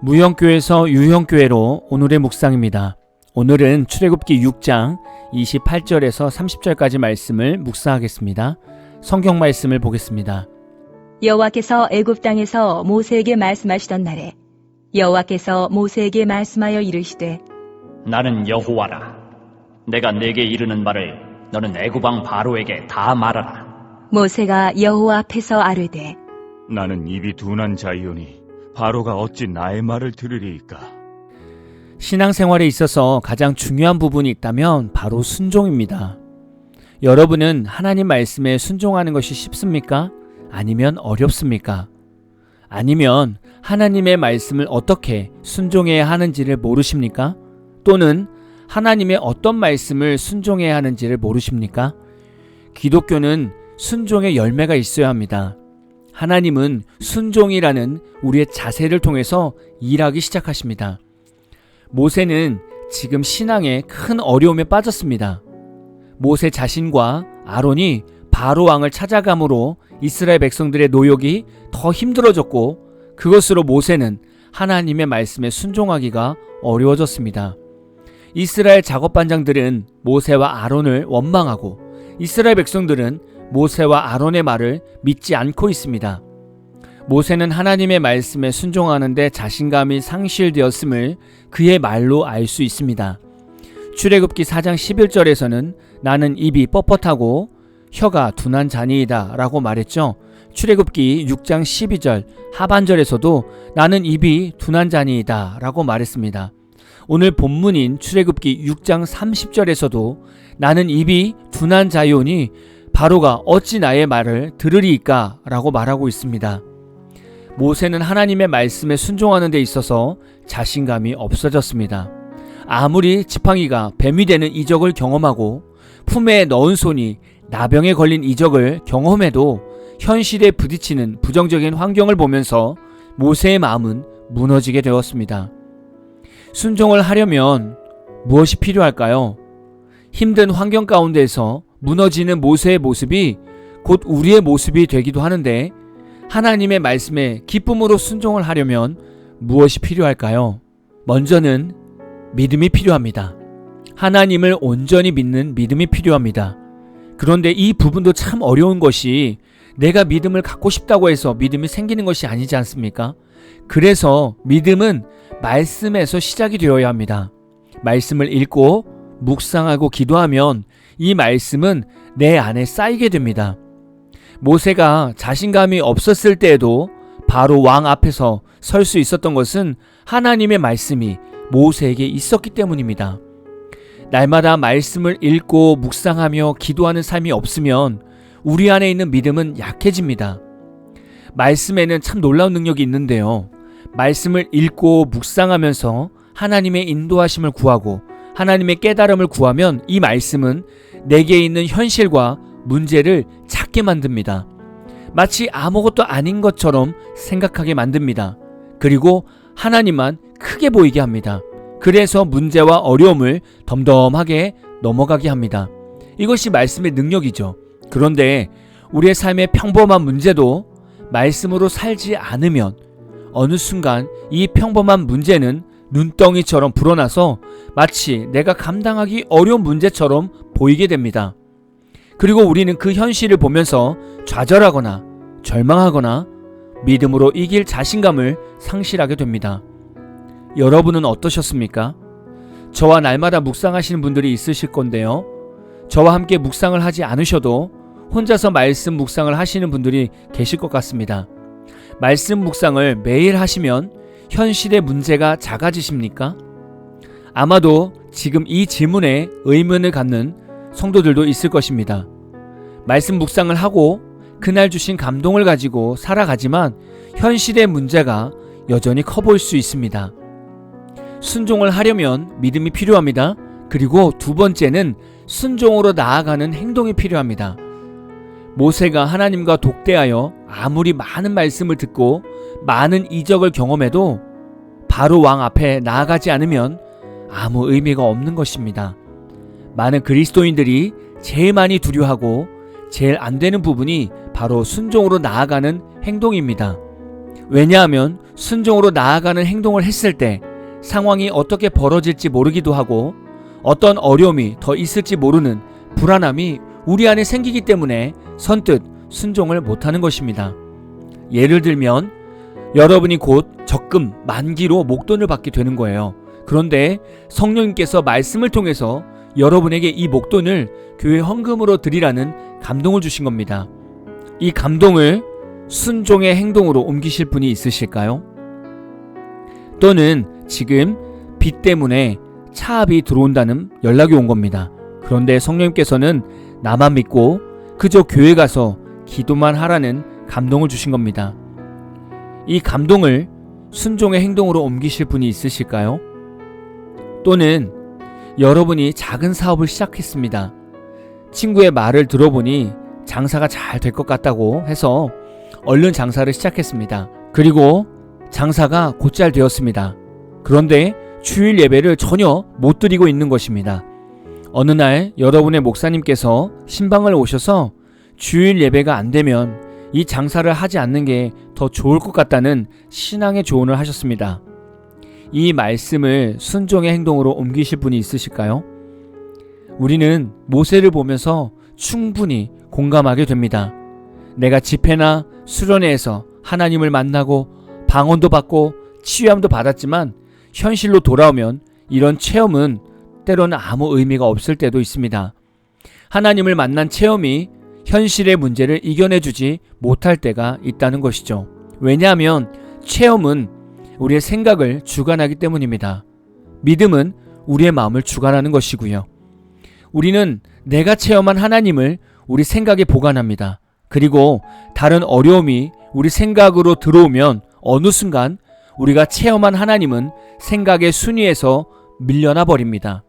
무형교에서 유형교회로 오늘의 묵상입니다. 오늘은 출애굽기 6장 28절에서 30절까지 말씀을 묵상하겠습니다. 성경 말씀을 보겠습니다. 여호와께서 애굽 땅에서 모세에게 말씀하시던 날에 여호와께서 모세에게 말씀하여 이르시되 나는 여호와라. 내가 내게 이르는 말을 너는 애굽 왕 바로에게 다 말하라. 모세가 여호와 앞에서 아뢰되 나는 입이 둔한 자이오니 바로가 어찌 나의 말을 들으리이까 신앙생활에 있어서 가장 중요한 부분이 있다면 바로 순종입니다. 여러분은 하나님 말씀에 순종하는 것이 쉽습니까? 아니면 어렵습니까? 아니면 하나님의 말씀을 어떻게 순종해야 하는지를 모르십니까? 또는 하나님의 어떤 말씀을 순종해야 하는지를 모르십니까? 기독교는 순종의 열매가 있어야 합니다. 하나님은 순종이라는 우리의 자세를 통해서 일하기 시작하십니다. 모세는 지금 신앙에 큰 어려움에 빠졌습니다. 모세 자신과 아론이 바로 왕을 찾아감으로 이스라엘 백성들의 노역이 더 힘들어졌고 그것으로 모세는 하나님의 말씀에 순종하기가 어려워졌습니다. 이스라엘 작업반장들은 모세와 아론을 원망하고 이스라엘 백성들은 모세와 아론의 말을 믿지 않고 있습니다. 모세는 하나님의 말씀에 순종하는데 자신감이 상실되었음을 그의 말로 알 수 있습니다. 출애굽기 4장 11절에서는 나는 입이 뻣뻣하고 혀가 둔한 자니이다 라고 말했죠. 출애굽기 6장 12절 하반절에서도 나는 입이 둔한 자니이다 라고 말했습니다. 오늘 본문인 출애굽기 6장 30절에서도 나는 입이 둔한 자이오니 바로가 어찌 나의 말을 들으리이까 라고 말하고 있습니다. 모세는 하나님의 말씀에 순종하는 데 있어서 자신감이 없어졌습니다. 아무리 지팡이가 뱀이 되는 이적을 경험하고 품에 넣은 손이 나병에 걸린 이적을 경험해도 현실에 부딪히는 부정적인 환경을 보면서 모세의 마음은 무너지게 되었습니다. 순종을 하려면 무엇이 필요할까요? 힘든 환경 가운데서 무너지는 모세의 모습이 곧 우리의 모습이 되기도 하는데 하나님의 말씀에 기쁨으로 순종을 하려면 무엇이 필요할까요? 먼저는 믿음이 필요합니다. 하나님을 온전히 믿는 믿음이 필요합니다. 그런데 이 부분도 참 어려운 것이 내가 믿음을 갖고 싶다고 해서 믿음이 생기는 것이 아니지 않습니까? 그래서 믿음은 말씀에서 시작이 되어야 합니다. 말씀을 읽고 묵상하고 기도하면 이 말씀은 내 안에 쌓이게 됩니다. 모세가 자신감이 없었을 때에도 바로 왕 앞에서 설 수 있었던 것은 하나님의 말씀이 모세에게 있었기 때문입니다. 날마다 말씀을 읽고 묵상하며 기도하는 삶이 없으면 우리 안에 있는 믿음은 약해집니다. 말씀에는 참 놀라운 능력이 있는데요. 말씀을 읽고 묵상하면서 하나님의 인도하심을 구하고 하나님의 깨달음을 구하면 이 말씀은 내게 있는 현실과 문제를 찾게 만듭니다. 마치 아무것도 아닌 것처럼 생각하게 만듭니다. 그리고 하나님만 크게 보이게 합니다. 그래서 문제와 어려움을 덤덤하게 넘어가게 합니다. 이것이 말씀의 능력이죠. 그런데 우리의 삶의 평범한 문제도 말씀으로 살지 않으면 어느 순간 이 평범한 문제는 눈덩이처럼 불어나서 마치 내가 감당하기 어려운 문제처럼 보이게 됩니다. 그리고 우리는 그 현실을 보면서 좌절하거나 절망하거나 믿음으로 이길 자신감을 상실하게 됩니다. 여러분은 어떠셨습니까? 저와 날마다 묵상하시는 분들이 있으실 건데요. 저와 함께 묵상을 하지 않으셔도 혼자서 말씀 묵상을 하시는 분들이 계실 것 같습니다. 말씀 묵상을 매일 하시면 현실의 문제가 작아지십니까? 아마도 지금 이 질문에 의문을 갖는 성도들도 있을 것입니다. 말씀 묵상을 하고 그날 주신 감동을 가지고 살아가지만 현실의 문제가 여전히 커 보일 수 있습니다. 순종을 하려면 믿음이 필요합니다. 그리고 두 번째는 순종으로 나아가는 행동이 필요합니다. 모세가 하나님과 독대하여 아무리 많은 말씀을 듣고 많은 이적을 경험해도 바로 왕 앞에 나아가지 않으면 아무 의미가 없는 것입니다. 많은 그리스도인들이 제일 많이 두려워하고 제일 안 되는 부분이 바로 순종으로 나아가는 행동입니다. 왜냐하면 순종으로 나아가는 행동을 했을 때 상황이 어떻게 벌어질지 모르기도 하고 어떤 어려움이 더 있을지 모르는 불안함이 우리 안에 생기기 때문에 선뜻 순종을 못하는 것입니다. 예를 들면 여러분이 곧 적금 만기로 목돈을 받게 되는 거예요. 그런데 성령님께서 말씀을 통해서 여러분에게 이 목돈을 교회 헌금으로 드리라는 감동을 주신 겁니다. 이 감동을 순종의 행동으로 옮기실 분이 있으실까요? 또는 지금 빚 때문에 차압이 들어온다는 연락이 온 겁니다. 그런데 성령님께서는 나만 믿고 그저 교회 가서 기도만 하라는 감동을 주신 겁니다. 이 감동을 순종의 행동으로 옮기실 분이 있으실까요? 또는 여러분이 작은 사업을 시작했습니다. 친구의 말을 들어보니 장사가 잘 될 것 같다고 해서 얼른 장사를 시작했습니다. 그리고 장사가 곧잘 되었습니다. 그런데 주일 예배를 전혀 못 드리고 있는 것입니다. 어느 날 여러분의 목사님께서 신방을 오셔서 주일 예배가 안 되면 이 장사를 하지 않는 게 더 좋을 것 같다는 신앙의 조언을 하셨습니다. 이 말씀을 순종의 행동으로 옮기실 분이 있으실까요? 우리는 모세를 보면서 충분히 공감하게 됩니다. 내가 집회나 수련회에서 하나님을 만나고 방언도 받고 치유함도 받았지만 현실로 돌아오면 이런 체험은 때로는 아무 의미가 없을 때도 있습니다. 하나님을 만난 체험이 현실의 문제를 이겨내주지 못할 때가 있다는 것이죠. 왜냐하면 체험은 우리의 생각을 주관하기 때문입니다. 믿음은 우리의 마음을 주관하는 것이고요. 우리는 내가 체험한 하나님을 우리 생각에 보관합니다. 그리고 다른 어려움이 우리 생각으로 들어오면 어느 순간 우리가 체험한 하나님은 생각의 순위에서 밀려나 버립니다.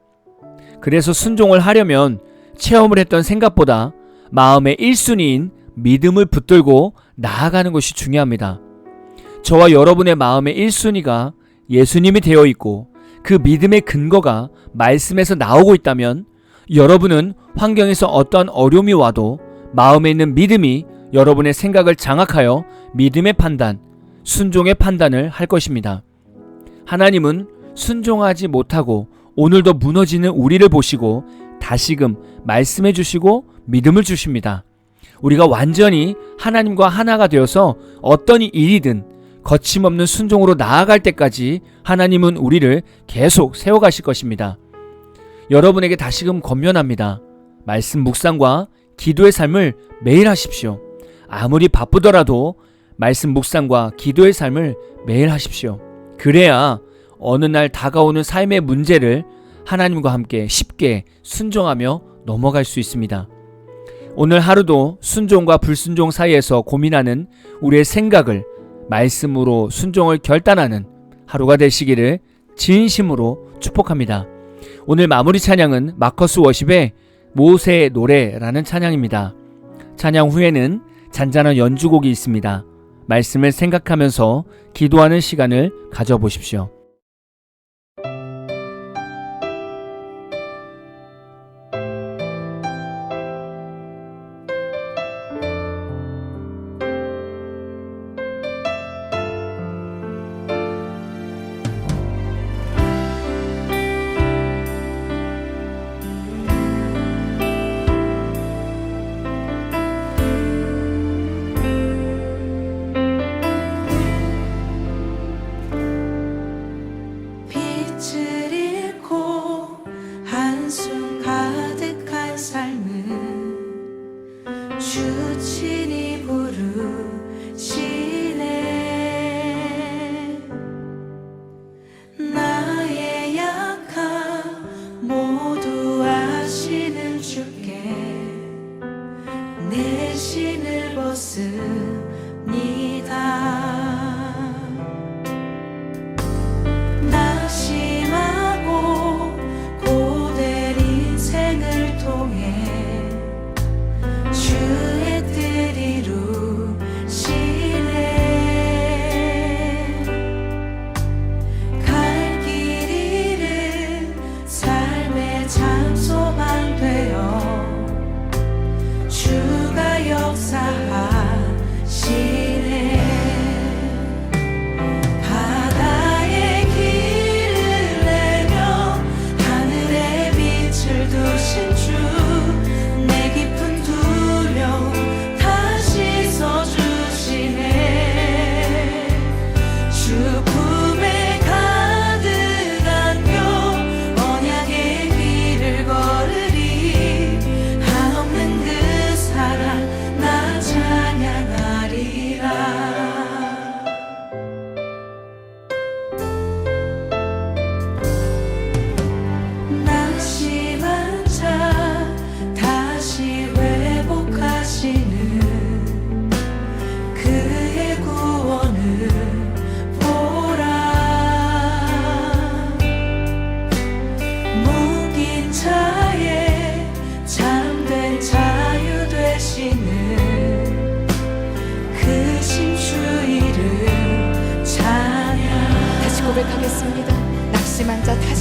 그래서 순종을 하려면 체험을 했던 생각보다 마음의 1순위인 믿음을 붙들고 나아가는 것이 중요합니다. 저와 여러분의 마음의 1순위가 예수님이 되어 있고 그 믿음의 근거가 말씀에서 나오고 있다면 여러분은 환경에서 어떠한 어려움이 와도 마음에 있는 믿음이 여러분의 생각을 장악하여 믿음의 판단, 순종의 판단을 할 것입니다. 하나님은 순종하지 못하고 오늘도 무너지는 우리를 보시고 다시금 말씀해 주시고 믿음을 주십니다. 우리가 완전히 하나님과 하나가 되어서 어떤 일이든 거침없는 순종으로 나아갈 때까지 하나님은 우리를 계속 세워가실 것입니다. 여러분에게 다시금 권면합니다. 말씀 묵상과 기도의 삶을 매일 하십시오. 아무리 바쁘더라도 말씀 묵상과 기도의 삶을 매일 하십시오. 그래야 어느 날 다가오는 삶의 문제를 하나님과 함께 쉽게 순종하며 넘어갈 수 있습니다. 오늘 하루도 순종과 불순종 사이에서 고민하는 우리의 생각을 말씀으로 순종을 결단하는 하루가 되시기를 진심으로 축복합니다. 오늘 마무리 찬양은 마커스 워십의 모세의 노래라는 찬양입니다. 찬양 후에는 잔잔한 연주곡이 있습니다. 말씀을 생각하면서 기도하는 시간을 가져보십시오. 고백하겠습니다. 낙심한 자 다시